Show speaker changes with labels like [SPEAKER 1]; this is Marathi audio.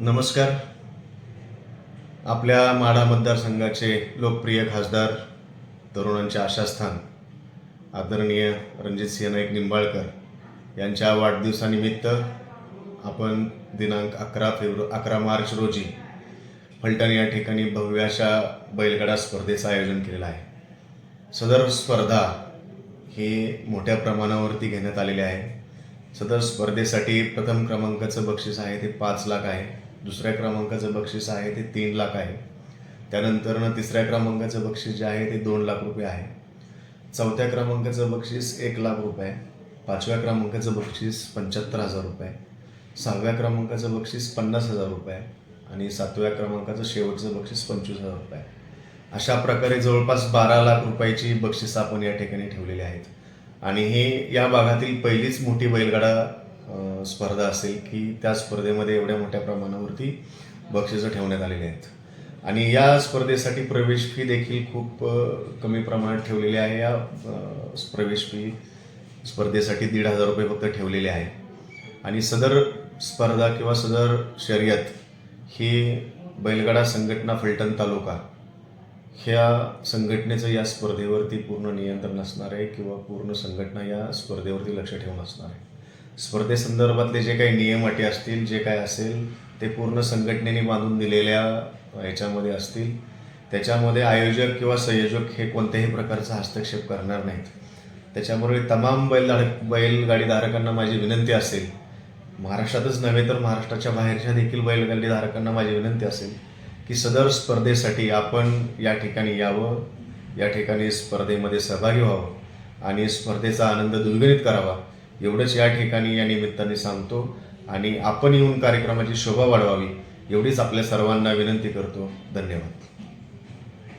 [SPEAKER 1] नमस्कार. आपल्या माढा मतदारसंघाचे लोकप्रिय खासदार तरुणांचे आशास्थान आदरणीय रणजितसिंह नाईक निंबाळकर यांच्या वाढदिवसानिमित्त आपण दिनांक अकरा फेब्रु अकरा मार्च रोजी फलटण या ठिकाणी भव्य अशा बैलगाडा स्पर्धेचं आयोजन केलेलं आहे. सदर स्पर्धा ही मोठ्या प्रमाणावरती घेण्यात आलेली आहे. सदर स्पर्धेसाठी प्रथम क्रमांकाचं बक्षीस आहे ते पाच लाख आहे. दुसऱ्या क्रमांकाचं बक्षीस आहे ते तीन लाख आहे. त्यानंतरनं तिसऱ्या क्रमांकाचं बक्षीस जे आहे ते दोन लाख रुपये आहे. चौथ्या क्रमांकाचं बक्षीस एक लाख रुपये पाचव्या क्रमांकाचं बक्षीस पंच्याहत्तर हजार रुपये सहाव्या क्रमांकाचं बक्षीस पन्नास हजार रुपये आणि सातव्या क्रमांकाचं शेवटचं बक्षीस पंचवीस हजार रुपये अशा प्रकारे जवळपास बारा लाख रुपयाची बक्षिसं आपण या ठिकाणी ठेवलेली आहेत. आणि हे या भागातील पहिलीच मोठी बैलगाडा स्पर्धा असेल की त्या स्पर्धेमध्ये एवढ्या मोठ्या प्रमाणावरती बक्षिसं ठेवण्यात आलेली आहेत. आणि या स्पर्धेसाठी प्रवेश फी देखील खूप कमी प्रमाणात ठेवलेली आहे. या प्रवेश फी स्पर्धेसाठी दीड हजार रुपये फक्त ठेवलेले आहे. आणि सदर स्पर्धा किंवा सदर शर्यत ही बैलगाडा संघटना फलटण तालुका ह्या संघटनेचं या स्पर्धेवरती पूर्ण नियंत्रण असणार आहे किंवा पूर्ण संघटना या स्पर्धेवरती लक्ष ठेवून असणार आहे. स्पर्धेसंदर्भातले जे काही नियम अटी असतील जे काय असेल ते पूर्ण संघटनेने बांधून दिलेल्या ह्याच्यामध्ये असतील. त्याच्यामध्ये आयोजक किंवा संयोजक हे कोणत्याही प्रकारचा हस्तक्षेप करणार नाहीत. त्याच्यामुळे तमाम बैलधारक बैलगाडीधारकांना माझी विनंती असेल. महाराष्ट्रातच नव्हे तर महाराष्ट्राच्या बाहेरच्या देखील बैलगाडीधारकांना माझी विनंती असेल की सदर स्पर्धेसाठी आपण या ठिकाणी यावं या ठिकाणी स्पर्धेमध्ये सहभागी व्हावं आणि स्पर्धेचा आनंद द्विगुणित करावा. एवढंच या ठिकाणी या निमित्ताने सांगतो. आणि आपण येऊन कार्यक्रमाची शोभा वाढवावी एवढीच आपल्या सर्वांना विनंती करतो. धन्यवाद.